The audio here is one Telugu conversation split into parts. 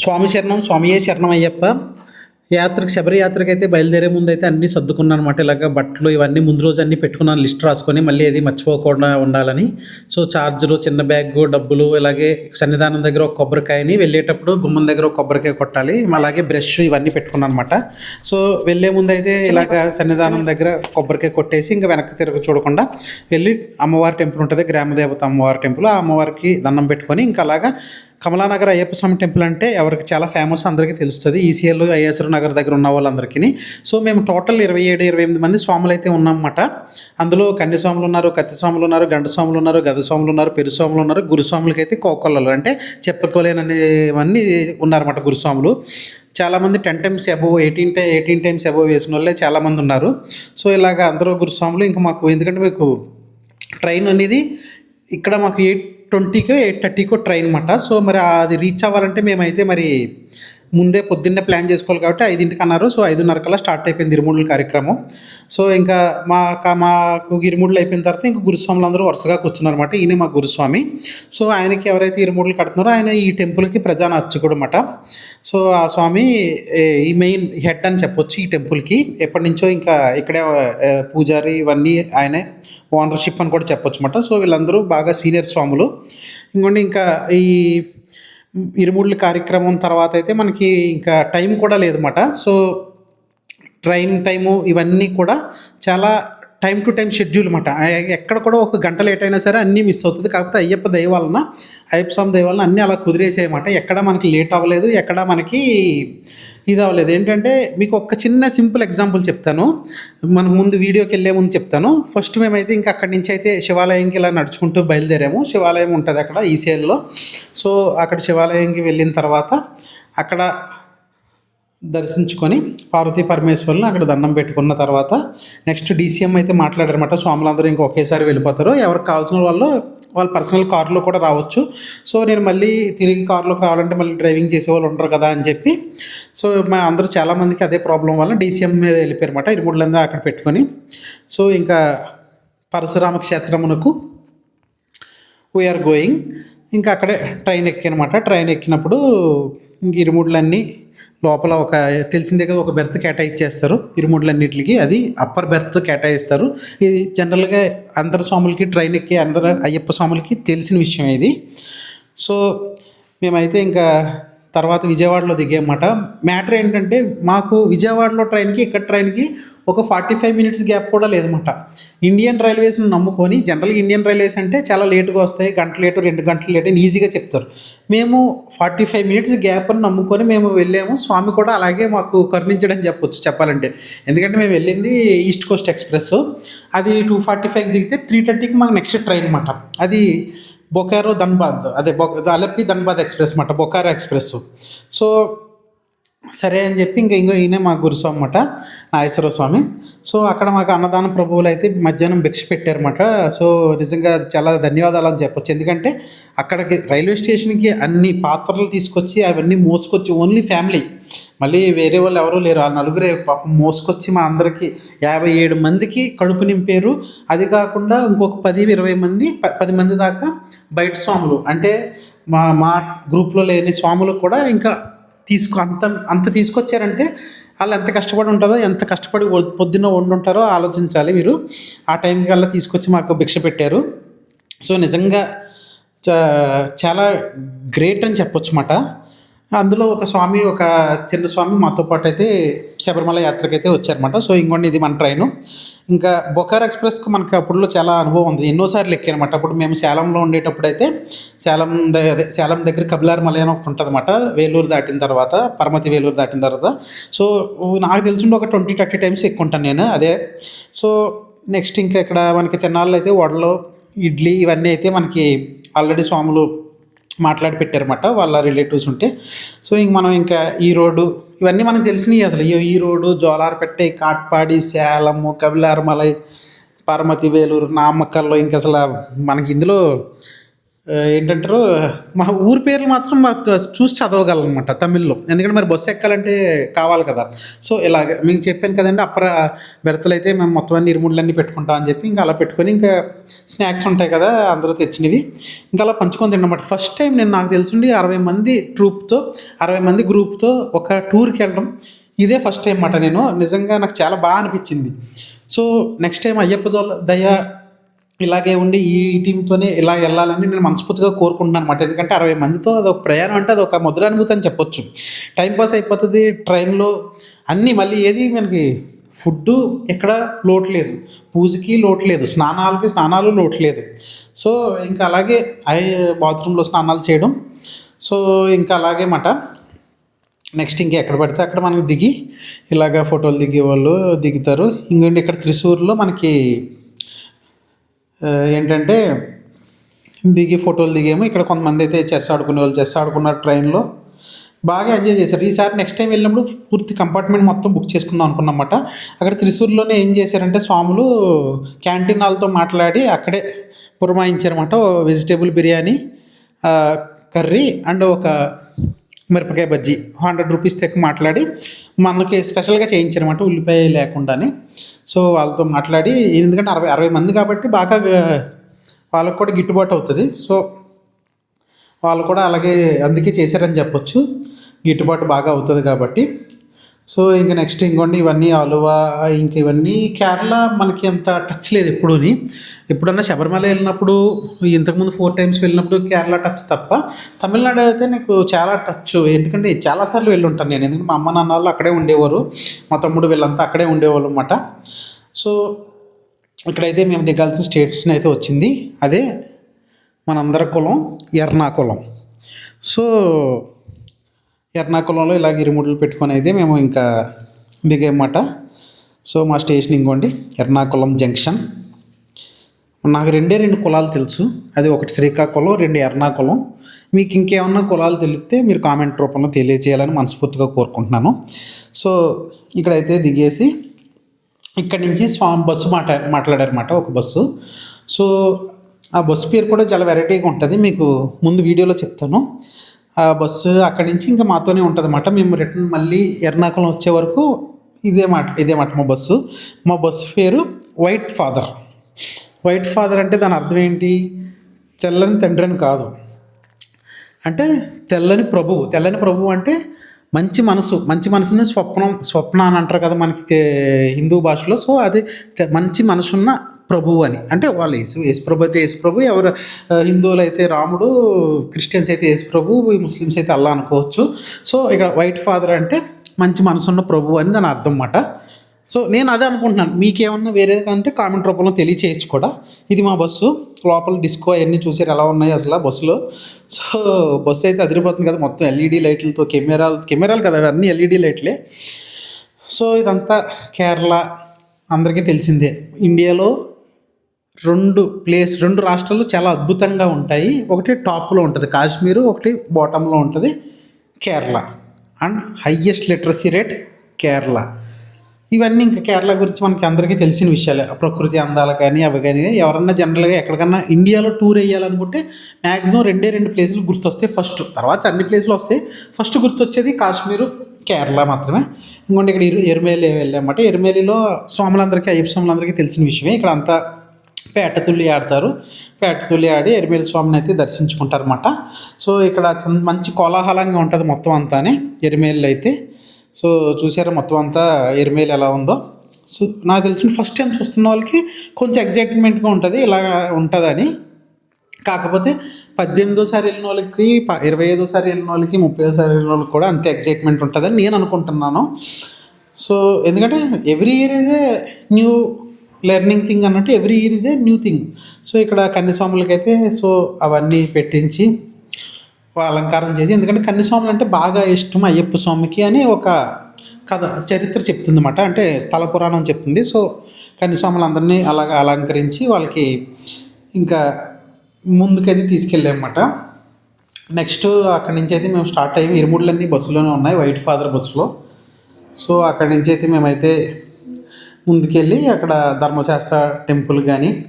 స్వామి శరణం స్వామియే శరణం అయ్యప్ప. యాత్రకు శబరి యాత్రకు అయితే బయలుదేరే ముందు అయితే అన్నీ సర్దుకున్నాను అనమాట ఇలాగ బట్టలు ఇవన్నీ ముందు రోజు అన్నీ పెట్టుకున్నాను లిస్ట్ రాసుకొని మళ్ళీ ఏది మర్చిపోకుండా ఉండాలని. సో చార్జరు చిన్న బ్యాగ్ డబ్బులు ఇలాగే సన్నిధానం దగ్గర ఒక కొబ్బరికాయని వెళ్ళేటప్పుడు గుమ్మం దగ్గర ఒక కొబ్బరికాయ కొట్టాలి. అలాగే బ్రష్ ఇవన్నీ పెట్టుకున్నాను అనమాట సో వెళ్ళే ముందు అయితే ఇలాగ సన్నిధానం దగ్గర కొబ్బరికాయ కొట్టేసి ఇంకా వెనక్కి తిరగ చూడకుండా వెళ్ళి అమ్మవారి టెంపుల్ ఉంటుంది గ్రామదేవత అమ్మవారి టెంపుల్. ఆ అమ్మవారికి దండం పెట్టుకొని ఇంకా అలాగా కమలానగర్ అయ్యప్ప స్వామి టెంపుల్ అంటే ఎవరికి చాలా ఫేమస్ అందరికీ తెలుస్తుంది. ఈసీఎల్ ఐఎస్ఆర్ నగర్ దగ్గర ఉన్న వాళ్ళందరికీ సో మేము టోటల్ ఇరవై ఏడు ఇరవై ఎనిమిది మంది స్వాములు అయితే ఉన్నామన్నమాట. అందులో కన్య స్వాములు ఉన్నారు కత్తి స్వాములు ఉన్నారు గంట స్వాములు ఉన్నారు గద స్వాములు ఉన్నారు పెరు స్వాములు ఉన్నారు గురుస్వాములకి అయితే కోకొల్లలు అంటే చెప్పుకోలేనవన్నీ ఉన్నారన్నమాట గురుస్వాములు చాలామంది టెన్ టైమ్స్ అబోవ్ ఎయిటీన్ టై ఎయిటీన్ టైమ్స్ అబోవ్ వేసిన వాళ్ళే చాలామంది ఉన్నారు. సో ఇలాగ అందరూ గురుస్వాములు ఇంకా మాకు ఎందుకంటే మీకు ట్రైన్ అనేది ఇక్కడ మాకు ఎయిట్ ట్వంటీకో ఎయిట్ థర్టీకో ట్రైన్ అనమాట సో మరి అది రీచ్ అవ్వాలంటే మేమైతే మరి ముందే పొద్దున్నే ప్లాన్ చేసుకోవాలి కాబట్టి ఐదింటికి అన్నారు. సో ఐదున్నర కల్లా స్టార్ట్ అయిపోయింది ఇరుముడుల కార్యక్రమం. సో ఇంకా మా మాకు ఇరుముడులు అయిపోయిన తర్వాత ఇంకా గురుస్వాములు అందరూ వరుసగా కూర్చున్నారు అనమాట ఈయన మా గురుస్వామి. సో ఆయనకి ఎవరైతే ఇరుముడులు కడుతున్నారో ఆయన ఈ టెంపుల్కి ప్రధాన అర్చకుడు అనమాట సో ఆ స్వామి ఈ మెయిన్ హెడ్ అని చెప్పొచ్చు ఈ టెంపుల్కి. ఎప్పటి నుంచో ఇంకా ఇక్కడే పూజారి ఇవన్నీ ఆయనే ఓనర్షిప్ అని కూడా చెప్పొచ్చు అనమాట సో వీళ్ళందరూ బాగా సీనియర్ స్వాములు. ఇంకోండి ఇంకా ఈ ఇరుముళ్ళ కార్యక్రమం తర్వాత అయితే మనకి ఇంకా టైం కూడా లేదన్నమాట. సో ట్రైన్ టైము ఇవన్నీ కూడా చాలా టైం టు టైం షెడ్యూల్ అనమాట ఎక్కడ కూడా ఒక గంట లేట్ అయినా సరే అన్నీ మిస్ అవుతుంది. కాకపోతే అయ్యప్ప దయ వలన అయ్యప్ప స్వామి దయ వలన అన్నీ అలా కుదిరేసాయన్నమాట ఎక్కడ మనకి లేట్ అవ్వలేదు ఎక్కడ మనకి ఇది అవ్వలేదు. ఏంటంటే మీకు ఒక చిన్న సింపుల్ ఎగ్జాంపుల్ చెప్తాను. మనకు ముందు వీడియోకి వెళ్ళే ముందు చెప్తాను. ఫస్ట్ మేమైతే ఇంకా అక్కడి నుంచి అయితే శివాలయంకి ఇలా నడుచుకుంటూ బయలుదేరాము. శివాలయం ఉంటుంది అక్కడ ఈసీఎల్లో సో అక్కడ శివాలయంకి వెళ్ళిన తర్వాత అక్కడ దర్శించుకొని పార్వతీ పరమేశ్వరుని అక్కడ దండం పెట్టుకున్న తర్వాత నెక్స్ట్ డీసీఎం అయితే మాట్లాడారనమాట స్వాములందరూ ఇంకా ఒకేసారి వెళ్ళిపోతారు. ఎవరికి కావాల్సిన వాళ్ళు వాళ్ళ పర్సనల్ కార్లో కూడా రావచ్చు. సో నేను మళ్ళీ తిరిగి కార్లోకి రావాలంటే మళ్ళీ డ్రైవింగ్ చేసే వాళ్ళు ఉంటారు కదా అని చెప్పి. సో మా అందరూ చాలామందికి అదే ప్రాబ్లం వల్ల డీసీఎం మీద వెళ్ళిపోయారన్నమాట. ఇరుముడులందా అక్కడ పెట్టుకొని. సో ఇంకా పరశురామ క్షేత్రమునకు వీఆర్ గోయింగ్ ఇంకా అక్కడే ట్రైన్ ఎక్కానమాట. ట్రైన్ ఎక్కినప్పుడు ఇంక ఇరుముడులన్నీ లోపల ఒక తెలిసిందే కదా ఒక బెర్త్ కేటాయించేస్తారు ఇరుముడులన్నిటికి అది అప్పర్ బెర్త్ కేటాయిస్తారు. ఇది జనరల్గా అందరి స్వాములకి ట్రైన్ ఎక్కి అందరు అయ్యప్ప స్వాములకి తెలిసిన విషయం ఇది. సో మేమైతే ఇంకా తర్వాత విజయవాడలో దిగామన్నమాట. మ్యాటర్ ఏంటంటే మాకు విజయవాడలో ట్రైన్కి ఇక్కడ ట్రైన్కి ఒక ఫార్టీ ఫైవ్ మినిట్స్ గ్యాప్ కూడా లేదన్నమాట. ఇండియన్ రైల్వేస్ని నమ్ముకొని జనరల్గా ఇండియన్ రైల్వేస్ అంటే చాలా లేటుగా వస్తాయి గంట లేటు రెండు గంటలు లేట్ అని ఈజీగా చెప్తారు. మేము ఫార్టీ ఫైవ్ మినిట్స్ గ్యాప్ అని నమ్ముకొని మేము వెళ్ళాము. స్వామి కూడా అలాగే మాకు కరుణించడం చెప్పొచ్చు చెప్పాలంటే. ఎందుకంటే మేము వెళ్ళింది ఈస్ట్ కోస్ట్ ఎక్స్ప్రెస్ అది టూ ఫార్టీ ఫైవ్ దిగితే త్రీ థర్టీకి మాకు నెక్స్ట్ ట్రైన్ అనమాట అది బొకారో ధన్బాద్ అదే బొ అలప్పి ధన్బాద్ ఎక్స్ప్రెస్ అనమాట బొకారో ఎక్స్ప్రెస్ సో సరే అని చెప్పి ఇంకా ఇంకో ఈయనే మా గురుస్వామి అన్నమాట నాగేశ్వర స్వామి. సో అక్కడ మాకు అన్నదాన ప్రభువులు అయితే మధ్యాహ్నం భిక్ష పెట్టారన్నమాట. సో నిజంగా చాలా ధన్యవాదాలు అని చెప్పొచ్చు. ఎందుకంటే అక్కడికి రైల్వే స్టేషన్కి అన్ని పాత్రలు తీసుకొచ్చి అవన్నీ మోసుకొచ్చి ఓన్లీ ఫ్యామిలీ. మళ్ళీ వేరే వాళ్ళు ఎవరూ లేరు. ఆ నలుగురే పాపం మోసుకొచ్చి మా అందరికి యాభై ఏడు మందికి కడుపు నింపారు. అది కాకుండా ఇంకొక పది ఇరవై మంది ప- పది మంది దాకా బయట స్వాములు. అంటే మా మా గ్రూప్లో లేని స్వాములు కూడా ఇంకా తీసుకు అంత అంత తీసుకొచ్చారంటే వాళ్ళు ఎంత కష్టపడి ఉంటారో ఎంత కష్టపడి పొద్దున్న వండుంటారో ఆలోచించాలి మీరు. ఆ టైంకి అలా తీసుకొచ్చి మాకు భిక్ష పెట్టారు. సో నిజంగా చాలా గ్రేట్ అని చెప్పొచ్చు మాట. అందులో ఒక స్వామి ఒక చిన్న స్వామి మాతో పాటు అయితే శబరిమల యాత్రకి అయితే వచ్చారనమాట సో ఇంకోండి ఇది మన ట్రైను. ఇంకా బొకార్ ఎక్స్ప్రెస్కి మనకి అప్పుడులో చాలా అనుభవం ఉంది. ఎన్నోసార్లు ఎక్కానమాట అప్పుడు మేము సేలంలో ఉండేటప్పుడు అయితే సేలం ద- అదే సేలం దగ్గర కబిలార్ మలై అని ఒకటి ఉంటుందన్నమాట. వేలూరు దాటిన తర్వాత పరమతి వేలూరు దాటిన తర్వాత. సో నాకు తెలిసిండి ఒక ట్వంటీ థర్టీ టైమ్స్ ఎక్కుంటాను నేను అదే. సో నెక్స్ట్ ఇంకా ఇక్కడ మనకి తిన్నాళ్ళు అయితే వడలు ఇడ్లీ ఇవన్నీ అయితే మనకి ఆల్రెడీ స్వాములు మాట్లాడి పెట్టారన్నమాట వాళ్ళ రిలేటివ్స్ ఉంటే. సో ఇంక మనం ఇంకా ఈ రోడ్డు ఇవన్నీ మనకు తెలిసినవి అసలు. ఈ- ఈ రోడ్డు జోలార్పెట్టే కాట్పాడి సేలము కబిలారమలై పార్వతి వేలూరు నామక్కల్లో ఇంకా అసలు మనకి ఇందులో ఏంటంటారు? మా ఊరి పేర్లు మాత్రం మా చూసి చదవగలనమాట తమిళ్ళో. ఎందుకంటే మరి బస్సు ఎక్కాలంటే కావాలి కదా. సో ఇలాగ మేము చెప్పాను కదండి అప్పర బెర్తలు అయితే మేము మొత్తం అన్ని ఇరుముళ్ళన్నీ పెట్టుకుంటాం అని చెప్పి ఇంకా అలా పెట్టుకొని ఇంకా స్నాక్స్ ఉంటాయి కదా అందరూ తెచ్చినవి. ఇంకా అలా పంచుకొని తిన్నమాట. ఫస్ట్ టైం నేను నాకు తెలుసుండి అరవై మంది ట్రూప్తో అరవై మంది గ్రూప్తో ఒక టూర్కి వెళ్ళడం. ఇదే ఫస్ట్ టైం అన్నమాట నేను. నిజంగా నాకు చాలా బాగా అనిపించింది. సో నెక్స్ట్ టైం అయ్యప్ప దయ ఇలాగే ఉండి ఈ టీంతోనే ఇలా వెళ్ళాలని నేను మనస్ఫూర్తిగా కోరుకుంటున్నాను అనమాట ఎందుకంటే అరవై మందితో అది ఒక ప్రయాణం అంటే అది ఒక అనుభూతి అని చెప్పొచ్చు. టైంపాస్ అయిపోతుంది ట్రైన్లో అన్నీ మళ్ళీ ఏది మనకి ఫుడ్ ఎక్కడ లోటు లేదు. పూజకి లోటు లేదు స్నానాలకి స్నానాలు లోటు లేదు. సో ఇంకా అలాగే ఐ బాత్రూంలో స్నానాలు చేయడం. సో ఇంకా అలాగే మాట నెక్స్ట్ ఇంకా ఎక్కడ పడితే అక్కడ మనకి దిగి ఇలాగ ఫోటోలు దిగేవాళ్ళు దిగుతారు. ఇంకోటి ఇక్కడ త్రిశూర్లో మనకి ఏంటంటే దిగి ఫోటోలు దిగేమో ఇక్కడ కొంతమంది అయితే చెస్ ఆడుకునే వాళ్ళు చెస్ ఆడుకున్నారు ట్రైన్లో. బాగా ఎంజాయ్ చేశారు. ఈసారి నెక్స్ట్ టైం వెళ్ళినప్పుడు పూర్తి కంపార్ట్మెంట్ మొత్తం బుక్ చేసుకుందాం అనుకున్నమాట. అక్కడ త్రిశూర్లోనే ఏం చేశారంటే స్వాములు క్యాంటీన్ వాళ్ళతో మాట్లాడి అక్కడే పురమాయించారన్నమాట. వెజిటేబుల్ బిర్యానీ కర్రీ అండ్ ఒక మిరపకాయ బజ్జీ హండ్రెడ్ రూపీస్ తెక్క మాట్లాడి మనకి స్పెషల్గా చేయించారన్నమాట ఉల్లిపాయ లేకుండానే. సో వాళ్ళతో మాట్లాడి ఎందుకంటే అరవై అరవై మంది కాబట్టి బాగా వాళ్ళకు కూడా గిట్టుబాటు అవుతుంది. సో వాళ్ళు కూడా అలాగే అందుకే చేశారని చెప్పొచ్చు. గిట్టుబాటు బాగా అవుతుంది కాబట్టి. సో ఇంక నెక్స్ట్ ఇంకోండి ఇవన్నీ అలువా ఇంక ఇవన్నీ కేరళ మనకి అంత టచ్ లేదు ఎప్పుడూని. ఎప్పుడన్నా శబరిమల వెళ్ళినప్పుడు ఇంతకుముందు ఫోర్ టైమ్స్ వెళ్ళినప్పుడు కేరళ టచ్ తప్ప తమిళనాడు అయితే నాకు చాలా టచ్ ఎందుకంటే చాలాసార్లు వెళ్ళి ఉంటాను నేను. ఎందుకంటే మా అమ్మ నాన్న వాళ్ళు అక్కడే ఉండేవారు. మా తమ్ముడు వీళ్ళంతా అక్కడే ఉండేవాళ్ళు అనమాట సో ఇక్కడైతే మేము దిగాల్సిన స్టేషన్ అయితే వచ్చింది. అదే మనందరి కులం ఎర్నాకులం. సో ఎర్నాకులంలో ఇలా ఇరుముడులు పెట్టుకొని అయితే మేము ఇంకా దిగేమాట. సో మా స్టేషన్ ఇంకోండి ఎర్నాకుళం జంక్షన్. నాకు రెండే రెండు కులాలు తెలుసు. అది ఒకటి శ్రీకాకుళం రెండు ఎర్నాకుళం. మీకు ఇంకేమన్నా కులాలు తెలిస్తే మీరు కామెంట్ రూపంలో తెలియజేయాలని మనస్ఫూర్తిగా కోరుకుంటున్నాను. సో ఇక్కడైతే దిగేసి ఇక్కడి నుంచి స్వామి బస్సు మాట మాట్లాడారన్నమాట ఒక బస్సు. సో ఆ బస్సు పేరు కూడా చాలా వెరైటీగా ఉంటుంది. మీకు ముందు వీడియోలో చెప్తాను. ఆ బస్సు అక్కడి నుంచి ఇంకా మాతోనే ఉంటుంది అన్నమాట. మేము రిటర్న్ మళ్ళీ ఎర్నాకుళం వచ్చే వరకు ఇదే మాట ఇదే మాట మా బస్సు. మా బస్సు పేరు వైట్ ఫాదర్ వైట్ ఫాదర్ అంటే దాని అర్థం ఏంటి? తెల్లని తండ్రి అని కాదు. అంటే తెల్లని ప్రభువు. తెల్లని ప్రభువు అంటే మంచి మనసు. మంచి మనసుని స్వప్నం స్వప్న అని అంటారు కదా మనకి హిందూ భాషలో. సో అది తె- మంచి మనసున్న ప్రభువు అని. అంటే వాళ్ళు యేసు యేసుప్రభు అయితే యేసుప్రభు ఎవరు హిందువులు అయితే రాముడు క్రిస్టియన్స్ అయితే యేసుప్రభు ముస్లిమ్స్ అయితే అల్లా అనుకోవచ్చు. సో ఇక్కడ వైట్ ఫాదర్ అంటే మంచి మనసున్న ప్రభు అని దాని అర్థం అన్నమాట. సో నేను అదే అనుకుంటున్నాను. మీకేమన్నా వేరేది కంటే కామెంట్ రూపంలో తెలియచేయచ్చు కూడా. ఇది మా బస్సు. లోపల డిస్కో అవన్నీ చూసారు ఎలా ఉన్నాయి అసలు ఆ బస్సులో. సో బస్సు అయితే అదిరిపోతుంది కదా మొత్తం ఎల్ఈడి లైట్లతో కెమెరాలు కెమెరాలు కదా అవన్నీ ఎల్ఈడి లైట్లే. సో ఇదంతా కేరళ అందరికీ తెలిసిందే. ఇండియాలో రెండు ప్లేస్ రెండు రాష్ట్రాలు చాలా అద్భుతంగా ఉంటాయి. ఒకటి టాప్లో ఉంటుంది కాశ్మీరు ఒకటి బాటంలో ఉంటుంది Kerala. And highest literacy rate Kerala. ఇవన్నీ ఇంకా కేరళ గురించి మనకి అందరికీ తెలిసిన విషయాలే. ప్రకృతి అందాలు కానీ అవి కానీ ఎవరన్నా జనరల్గా ఎక్కడికన్నా ఇండియాలో టూర్ వేయాలనుకుంటే మ్యాక్సిమం రెండే రెండు ప్లేసులు గుర్తొస్తాయి ఫస్ట్ తర్వాత అన్ని ప్లేసులు వస్తాయి. ఫస్ట్ గుర్తొచ్చేది కాశ్మీరు కేరళ మాత్రమే. ఇంకోటి ఇక్కడ ఎరుమేలి వెళ్ళామంటే ఎరుమేలిలో స్వాములందరికీ అయ్యప్ప స్వాములందరికీ తెలిసిన విషయమే. ఇక్కడ అంతా పేటతుల్లి ఆడతారు. పేటతుల్లి ఆడి ఎరిమేలి స్వామిని అయితే దర్శించుకుంటారు అనమాట సో ఇక్కడ మంచి కోలాహలంగా ఉంటుంది మొత్తం అంతానే ఎరిమేలు అయితే. సో చూసారా మొత్తం అంతా ఎరిమేలు ఎలా ఉందో. సో నాకు తెలిసిన ఫస్ట్ టైం చూస్తున్న వాళ్ళకి కొంచెం ఎగ్జైట్మెంట్గా ఉంటుంది ఇలా ఉంటుందని. కాకపోతే పద్దెనిమిదోసారి వెళ్ళిన వాళ్ళకి ఇరవై ఐదోసారి వెళ్ళిన వాళ్ళకి ముప్పై సారి వెళ్ళిన వాళ్ళకి కూడా అంతే ఎగ్జైట్మెంట్ ఉంటుందని నేను అనుకుంటున్నాను. సో ఎందుకంటే every year is a new learning thing అన్నట్టు every year is a new thing so ఇక్కడ కన్యస్వాములకైతే సో అవన్నీ పెట్టించి అలంకారం చేసి ఎందుకంటే కన్యస్వాములు అంటే బాగా ఇష్టం అయ్యప్ప స్వామికి అని ఒక కథ చరిత్ర చెప్తుంది అనమాట అంటే స్థల పురాణం చెప్తుంది. సో కన్యస్వాములందరినీ అలాగ అలంకరించి వాళ్ళకి ఇంకా ముందుకైతే తీసుకెళ్ళామన్నమాట. నెక్స్ట్ అక్కడి నుంచి అయితే మేము స్టార్ట్ అయ్యి ఇరుముళ్ళన్నీ బస్సులోనే ఉన్నాయి వైట్ ఫాదర్ బస్సులో సో అక్కడి నుంచి అయితే మేమైతే ముందుకెళ్ళి అక్కడ ధర్మశాస్త్ర టెంపుల్ కానీ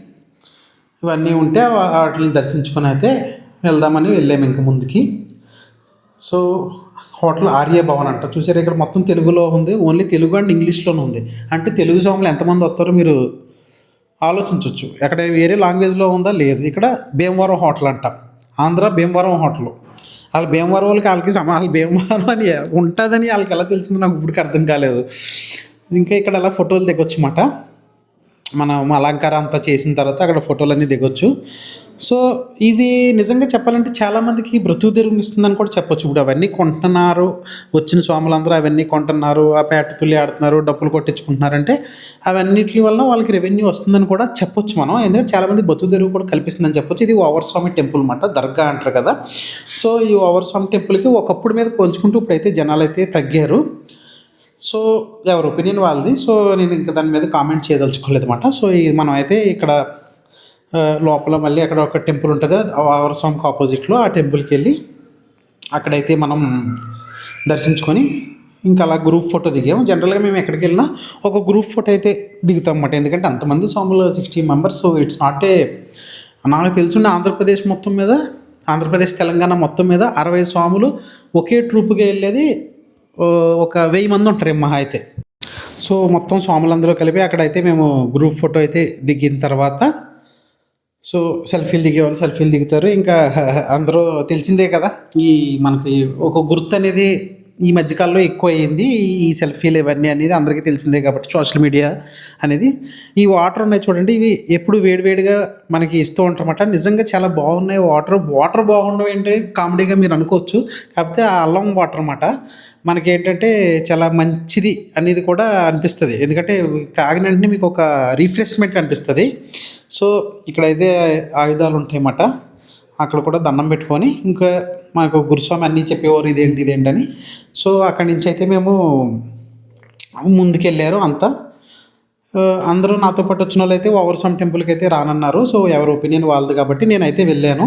ఇవన్నీ ఉంటే వాటిని దర్శించుకొని అయితే వెళ్దామని వెళ్ళాము ఇంక ముందుకి. సో హోటల్ ఆర్య భవన్ అంట. చూసారు ఇక్కడ మొత్తం తెలుగులో ఉంది. ఓన్లీ తెలుగు అండ్ ఇంగ్లీష్లోనే ఉంది. అంటే తెలుగు స్వాములు ఎంతమంది వస్తారో మీరు ఆలోచించవచ్చు ఎక్కడ వేరే లాంగ్వేజ్లో ఉందా? లేదు. ఇక్కడ భీమవరం హోటల్ అంట. ఆంధ్ర భీమవరం హోటల్. వాళ్ళ భీమవరం వాళ్ళకి వాళ్ళకి సమా వాళ్ళ భీమవరం అని ఉంటుందని వాళ్ళకి ఎలా తెలిసిందో నాకు ఇప్పటికి అర్థం కాలేదు. ఇంకా ఇక్కడ అలా ఫోటోలు దిగొచ్చు అన్నమాట మనం అలంకారం అంతా చేసిన తర్వాత అక్కడ ఫోటోలు అన్నీ దిగొచ్చు. సో ఇది నిజంగా చెప్పాలంటే చాలామందికి బ్రతుకు తిరుగునిస్తుందని కూడా చెప్పొచ్చు. ఇప్పుడు అవన్నీ కొంటున్నారు వచ్చిన స్వాములందరూ అవన్నీ కొంటున్నారు ఆ పేట తుల్లి ఆడుతున్నారు డబ్బులు కొట్టించుకుంటున్నారంటే అవన్నిటి వల్ల వాళ్ళకి రెవెన్యూ వస్తుందని కూడా చెప్పొచ్చు మనం. ఎందుకంటే చాలామంది బతుకు తెరుగు కూడా కల్పిస్తుందని చెప్పొచ్చు. ఇది ఓవర్ స్వామి టెంపుల్ అనమాట దర్గా అంటారు కదా. సో ఈ ఓవర్ స్వామి టెంపుల్కి ఒకప్పుడు మీద పోల్చుకుంటూ ఇప్పుడైతే జనాలు అయితే తగ్గారు. సో ఎవరి ఒపీనియన్ వాళ్ళది. సో నేను ఇంకా దాని మీద కామెంట్ చేయదలుచుకోలేదు అనమాట సో ఇది మనం అయితే ఇక్కడ లోపల మళ్ళీ అక్కడ ఒక టెంపుల్ ఉంటుంది. ఆవర స్వామికి ఆపోజిట్లో. ఆ టెంపుల్కి వెళ్ళి అక్కడైతే మనం దర్శించుకొని ఇంకా అలా గ్రూప్ ఫోటో దిగాము. జనరల్గా మేము ఎక్కడికి వెళ్ళినా ఒక గ్రూప్ ఫోటో అయితే దిగుతాం అన్నమాట ఎందుకంటే అంతమంది స్వాములు sixty members so it's not a నాకు తెలుసుండే ఆంధ్రప్రదేశ్ మొత్తం మీద ఆంధ్రప్రదేశ్ తెలంగాణ మొత్తం మీద అరవై స్వాములు ఒకే ట్రూప్గా వెళ్ళేది ఒక వెయ్యి మంది ఉంటారు మహా అయితే. సో మొత్తం స్వాములందరూ కలిపి అక్కడైతే మేము గ్రూప్ ఫోటో అయితే దిగిన తర్వాత సో సెల్ఫీలు దిగేవాళ్ళు సెల్ఫీలు దిగుతారు. ఇంకా అందరూ తెలిసిందే కదా ఈ మనకి ఒక గుర్తు అనేది ఈ మధ్యకాలంలో ఎక్కువ అయ్యింది ఈ సెల్ఫీలు ఇవన్నీ అనేది అందరికీ తెలిసిందే కాబట్టి సోషల్ మీడియా అనేది. ఈ వాటర్ ఉన్నాయి చూడండి ఇవి ఎప్పుడు వేడివేడిగా మనకి ఇస్తూ ఉంటారన్నమాట. నిజంగా చాలా బాగున్నాయి వాటర్. వాటర్ బాగుండవు ఏంటి? కామెడీగా మీరు అనుకోవచ్చు. కాకపోతే ఆ అల్లం వాటర్ అనమాట మనకి ఏంటంటే చాలా మంచిది అనేది కూడా అనిపిస్తుంది. ఎందుకంటే తాగిన వెంటనే మీకు ఒక రిఫ్రెష్మెంట్ అనిపిస్తుంది. సో ఇక్కడైతే ఆయుధాలు ఉంటాయన్నమాట. అక్కడ కూడా దండం పెట్టుకొని ఇంకా మాకు గురుస్వామి అన్నీ చెప్పేవారు ఇదేంటి ఇదేంటని. సో అక్కడి నుంచి అయితే మేము ముందుకెళ్ళారు అంతా. అందరూ నాతో పాటు వచ్చిన వాళ్ళు అయితే ఓవర్సమ్ టెంపుల్కి అయితే రానన్నారు. సో ఎవరి ఒపీనియన్ వాళ్ళది కాబట్టి నేనైతే వెళ్ళాను.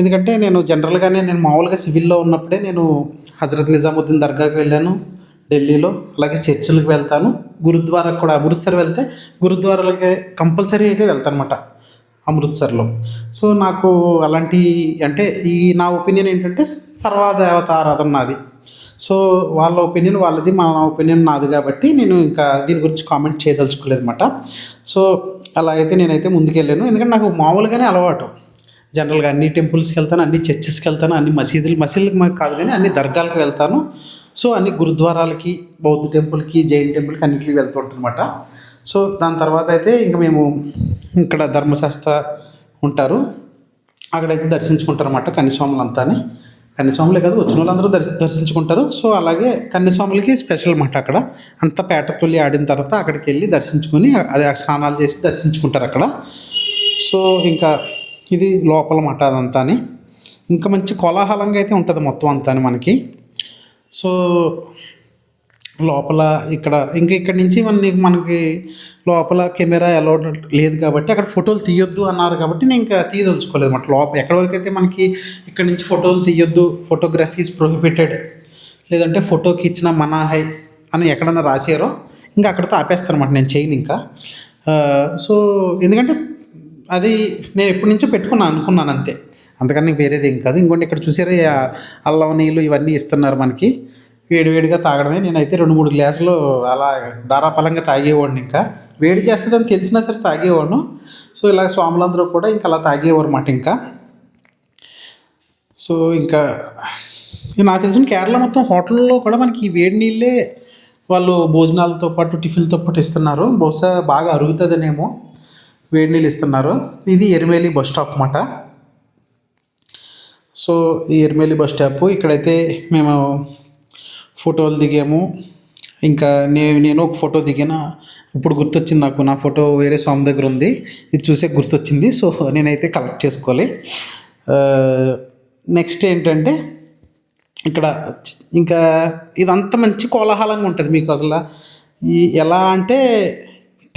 ఎందుకంటే నేను జనరల్గానే నేను మామూలుగా సివిల్లో ఉన్నప్పుడే నేను హజరత్ నిజాముద్దీన్ దర్గాకి వెళ్ళాను ఢిల్లీలో. అలాగే చర్చిలకు వెళ్తాను. గురుద్వారాకు కూడా అమృత్సర్ వెళ్తే గురుద్వారాలకి కంపల్సరీ అయితే వెళ్తాను అనమాట అమృత్సర్లో. సో నాకు అలాంటి అంటే ఈ నా ఒపీనియన్ ఏంటంటే సర్వదేవత ఆరాధన నాది. సో వాళ్ళ ఒపీనియన్ వాళ్ళది మా ఒపీనియన్ నాది కాబట్టి నేను ఇంకా దీని గురించి కామెంట్ చేయదలుచుకోలేదు అనమాట సో అలా అయితే నేనైతే ముందుకెళ్ళాను. ఎందుకంటే నాకు మామూలుగానే అలవాటు. జనరల్గా అన్ని టెంపుల్స్కి వెళ్తాను అన్ని చర్చెస్కి వెళ్తాను అన్ని మసీదులు మసీదులకి కాదు కానీ అన్ని దర్గాలకు వెళ్తాను. సో అన్ని గురుద్వారాలకి బౌద్ధ టెంపుల్కి జైన్ టెంపుల్కి అన్నిటికి వెళ్తూ ఉంటాను అనమాట సో దాని తర్వాత అయితే ఇంకా మేము ఇక్కడ ధర్మశాస్త్ర ఉంటారు. అక్కడైతే దర్శించుకుంటారు అనమాట కన్నిస్వాములంతాని. కన్యస్వాములే కాదు వచ్చిన వాళ్ళందరూ దర్శ దర్శించుకుంటారు. సో అలాగే కన్యస్వాములకి స్పెషల్ అన్నమాట అక్కడ. అంత పేట తొలి ఆడిన తర్వాత అక్కడికి వెళ్ళి దర్శించుకొని అదే ఆ స్నానాలు చేసి దర్శించుకుంటారు అక్కడ. సో ఇంకా ఇది లోపల మాట అదంతా ఇంకా మంచి కోలాహలంగా అయితే ఉంటుంది మొత్తం అంతా మనకి. సో లోపల ఇక్కడ ఇంకా ఇక్కడి నుంచి మనకి మనకి లోపల కెమెరా అలౌడ్ లేదు కాబట్టి అక్కడ ఫోటోలు తీయొద్దు అన్నారు కాబట్టి నేను ఇంకా తీయదలుచుకోలేదు అనమాట లోపల ఎక్కడి వరకు అయితే మనకి ఇక్కడ నుంచి ఫోటోలు తీయొద్దు ఫోటోగ్రఫీస్ ప్రొహిబిటెడ్ లేదంటే ఫోటోకి ఇచ్చిన మనాహై అని ఎక్కడన్నా రాశారో ఇంకా అక్కడితో ఆపేస్తాను అనమాట నేను చేయను ఇంకా. సో ఎందుకంటే అది నేను ఎప్పటి నుంచో పెట్టుకున్నాను అనుకున్నాను అంతే. అంతకని వేరేది ఏం కాదు. ఇంకోటి ఇక్కడ చూసారా అల్లం నీళ్ళు ఇవన్నీ ఇస్తున్నారు మనకి. వేడివేడిగా తాగడమే. నేనైతే రెండు మూడు గ్లాసులు అలా ధారాపలంగా తాగేవాడిని ఇంకా. వేడి చేస్తుందని తెలిసినా సరే తాగేవాడు సో ఇలా స్వాములందరూ కూడా ఇంకా అలా తాగేవారు మాట ఇంకా. సో ఇంకా నాకు తెలిసిన కేరళ మొత్తం హోటల్లో కూడా మనకి ఈ వేడి నీళ్ళే వాళ్ళు భోజనాలతో పాటు టిఫిన్తో పాటు ఇస్తున్నారు. బహుశా బాగా అరుగుతుందనేమో వేడి నీళ్ళు ఇస్తున్నారు. ఇది ఎరిమేలి బస్ స్టాప్ అన్నమాట. సో ఈ ఎరిమేలి బస్ స్టాప్ ఇక్కడైతే మేము ఫోటోలు దిగాము. ఇంకా నేను నేను ఒక ఫోటో దిగిన ఇప్పుడు గుర్తొచ్చింది నాకు నా ఫోటో వేరే స్వామి దగ్గర ఉంది ఇది చూసే గుర్తొచ్చింది సో నేనైతే కలెక్ట్ చేసుకోవాలి. నెక్స్ట్ ఏంటంటే ఇక్కడ ఇంకా ఇదంతా మంచి కోలాహలంగా ఉంటుంది మీకు అసలు. ఈ ఎలా అంటే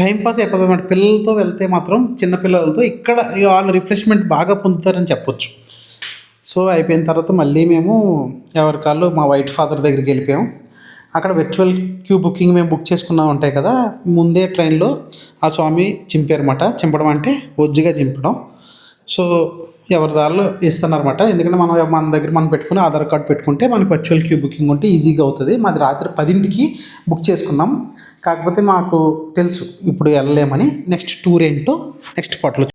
టైంపాస్ అయిపోతుంది అన్నమాట. పిల్లలతో వెళ్తే మాత్రం చిన్నపిల్లలతో ఇక్కడ ఇక వాళ్ళు రిఫ్రెష్మెంట్ బాగా పొందుతారని చెప్పొచ్చు. సో అయిపోయిన తర్వాత మళ్ళీ మేము ఎవరి కాళ్ళు మా వైట్ ఫాదర్ దగ్గరికి వెళ్ళిపోయాం. అక్కడ వర్చువల్ క్యూ బుకింగ్ మేము బుక్ చేసుకున్నా ఉంటాయి కదా ముందే ట్రైన్లో ఆ స్వామి చింపారన్నమాట. చింపడం అంటే ఒజ్జుగా చింపడం. సో ఎవరి దారిలో ఇస్తున్నారన్నమాట ఎందుకంటే మనం మన దగ్గర మనం పెట్టుకుని ఆధార్ కార్డు పెట్టుకుంటే మనకి వర్చువల్ క్యూ బుకింగ్ ఉంటే ఈజీగా అవుతుంది. మాది రాత్రి పదింటికి బుక్ చేసుకున్నాం. కాకపోతే మాకు తెలుసు ఇప్పుడు వెళ్ళలేమని. నెక్స్ట్ టూర్ ఏంటో నెక్స్ట్ పాటలో